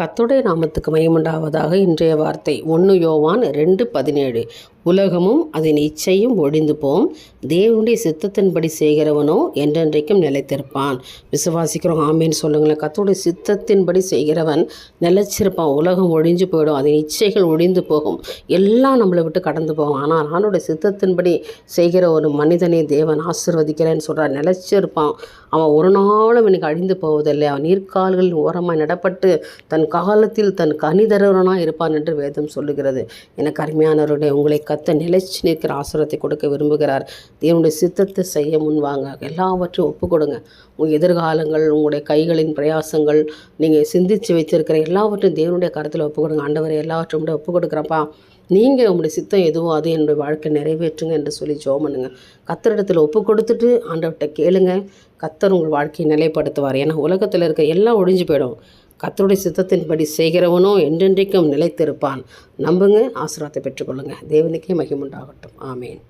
கத்துடைய நாமத்துக்கு மயமுண்டாவதாக இன்றைய வார்த்தை. ஒன்று யோவான் ரெண்டு பதினேழு. உலகமும் அதன் இச்சையும் ஒழிந்து போம் தேவனுடைய சித்தத்தின்படி செய்கிறவனோ என்றென்றைக்கும் நிலைத்திருப்பான். விசுவாசிக்கிறோம். ஆமேன்னு சொல்லுங்களேன். கத்தோடைய சித்தத்தின்படி செய்கிறவன் நிலைச்சிருப்பான் உலகம் ஒழிஞ்சு போயிடும். அதன் இச்சைகள் ஒழிந்து போகும். எல்லாம் நம்மளை விட்டு கடந்து போகும். ஆனால் ஆணுடைய சித்தத்தின்படி செய்கிற ஒரு மனிதனை தேவன் ஆசிர்வதிக்கிறேன்னு சொல்கிறார் நிலைச்சிருப்பான் அவன் ஒரு நாளும் எனக்கு அழிந்து போவதில்லை. அவன் நீர்க்கால்களில் ஓரமாக நடப்பட்டு தன் காலத்தில் தன் கனிதரவனாக இருப்பான் என்று வேதம் சொல்லுகிறது. எனக்கு அருமையானவருடைய உங்களை கத்த நிலைச்சு நிற்கிற ஆசுரத்தை கொடுக்க விரும்புகிறார். தேவனுடைய சித்தத்தை செய்ய முன்வாங்க எல்லாவற்றையும் ஒப்பு கொடுங்க உங்கள் எதிர்காலங்கள் உங்களுடைய கைகளின் பிரயாசங்கள் நீங்கள் சிந்தித்து வைத்திருக்கிற எல்லாவற்றையும் தேவனுடைய கருத்தில் ஒப்பு கொடுங்க ஆண்டவரை எல்லாவற்றையும் கூட ஒப்பு கொடுக்குறப்பா நீங்கள் உங்களுடைய சித்தம் எதுவோ அது என்னுடைய வாழ்க்கை நிறைவேற்றுங்க என்று சொல்லி ஜோ பண்ணுங்க. கத்தரிடத்தில் ஒப்பு கொடுத்துட்டு ஆண்டவர்கிட்ட கேளுங்க. கத்தர் உங்கள் வாழ்க்கையை நிலைப்படுத்துவார். ஏன்னா உலகத்தில் இருக்க எல்லாம் ஒழிஞ்சு போயிடும். கத்தருடைய சித்தத்தின்படி செய்கிறவனோ என்றென்றைக்கும் நிலைத்திருப்பான். நம்புங்க ஆசிராத்தை பெற்றுக்கொள்ளுங்க. தேவனுக்கே மகிமுண்டாகட்டும் ஆமேன்.